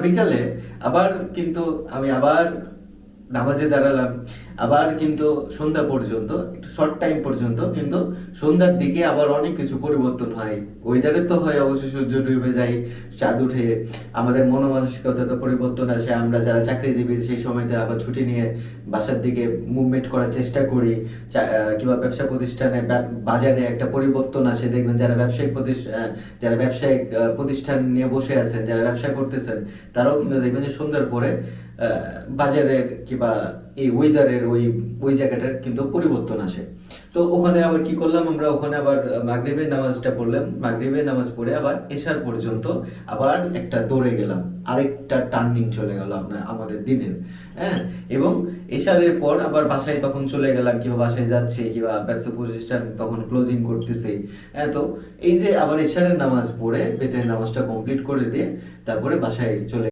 বিকালে আবার কিন্তু আমি আবার নামাজে দাঁড়ালাম। আবার কিন্তু সন্ধ্যা পর্যন্ত, একটু শর্ট টাইম পর্যন্ত কিন্তু সন্ধ্যার দিকে আবার অনেক কিছু পরিবর্তন হয়। ওয়েদারে তো হয় অবশ্যই সূর্য ডুবে যায়, চাঁদ উঠে আমাদের মনোমানসিকতা পরিবর্তন আসে। আমরা যারা চাকরিজীবী সেই সময়তে আবার ছুটি নিয়ে বাসার দিকে মুভমেন্ট করার চেষ্টা করি। কিংবা ব্যবসা প্রতিষ্ঠানে বাজারে একটা পরিবর্তন আসে। দেখবেন যারা ব্যবসায়িক প্রতিষ্ঠান যারা ব্যবসায়িক প্রতিষ্ঠান নিয়ে বসে আছেন, যারা ব্যবসা করতেছেন, তারাও কিন্তু দেখবেন যে সন্ধ্যার পরে বাজারের কিংবা এই ওয়েদারের ওই ওই জায়গাটার কিন্তু পরিবর্তন আসে। তো ওখানে আবার কি করলাম আমরা? ওখানে আবার মাগরিবের নামাজটা পড়লাম। মাগরিবের নামাজ পড়ে আবার এশার পর্যন্ত আবার একটা দৌড়ে গেলাম। আরেকটা টার্নিং চলে গেল আপনার আমাদের দিনের। হ্যাঁ? এবং এশারের পর আবার বাসায় তখন চলে গেলাম, কিংবা বাসায় যাচ্ছে, কিংবা ব্যবসা প্রতিষ্ঠান তখন ক্লোজিং করতেছে। হ্যাঁ তো এই যে আবার এশারের নামাজ পড়ে, বেতের নামাজটা কমপ্লিট করে দিয়ে তারপরে বাসায় চলে